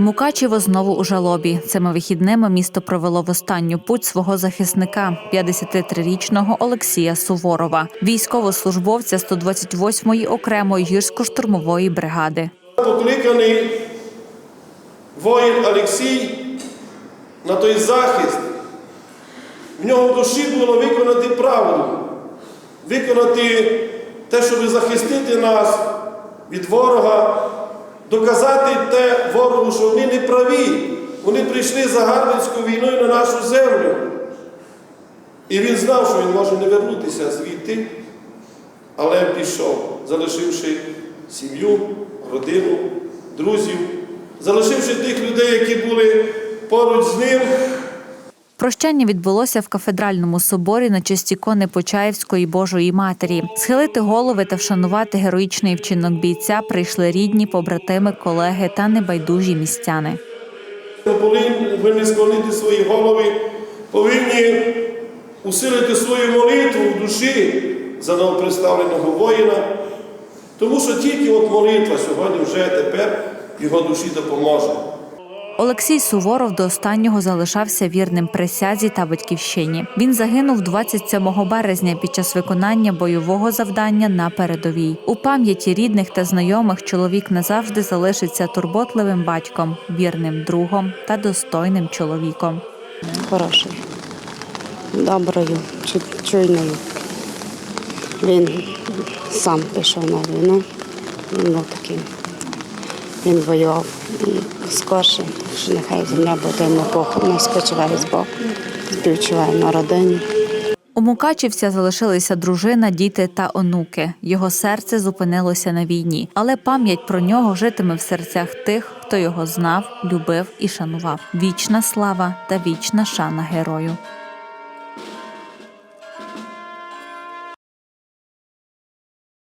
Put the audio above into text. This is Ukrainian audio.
Мукачево знову у жалобі. Цими вихідними місто провело в останню путь свого захисника, 53-річного Олексія Суворова, військовослужбовця 128-ї окремої гірсько-штурмової бригади. Покликаний воїн Олексій на той захист. В нього в душі було виконати правду, виконати те, щоб захистити нас від ворога, доказати те ворогу, що вони не праві. Вони прийшли загарбницькою війною на нашу землю. І він знав, що він може не вернутися звідти, але пішов, залишивши сім'ю, родину, друзів, залишивши тих людей, які були поруч з ним. Прощання відбулося в кафедральному соборі на честь ікони Почаївської Божої Матері. Схилити голови та вшанувати героїчний вчинок бійця прийшли рідні, побратими, колеги та небайдужі містяни. Повинні склонити свої голови, повинні усилити свою молитву в душі за новоприставленого воїна, тому що тільки от молитва сьогодні вже тепер його душі допоможе. Олексій Суворов до останнього залишався вірним присязі та батьківщині. Він загинув 27 березня під час виконання бойового завдання на передовій. У пам'яті рідних та знайомих чоловік назавжди залишиться турботливим батьком, вірним другом та достойним чоловіком. хороший, доброю, чу- чуйною. Він сам пішов на війну. Він був такий. Він воював і скорше, що нехай земля буде йому похорона, спочиває з Богом, співчуває на родині. У Мукачівця залишилися дружина, діти та онуки. Його серце зупинилося на війні, але пам'ять про нього житиме в серцях тих, хто його знав, любив і шанував. Вічна слава та вічна шана герою.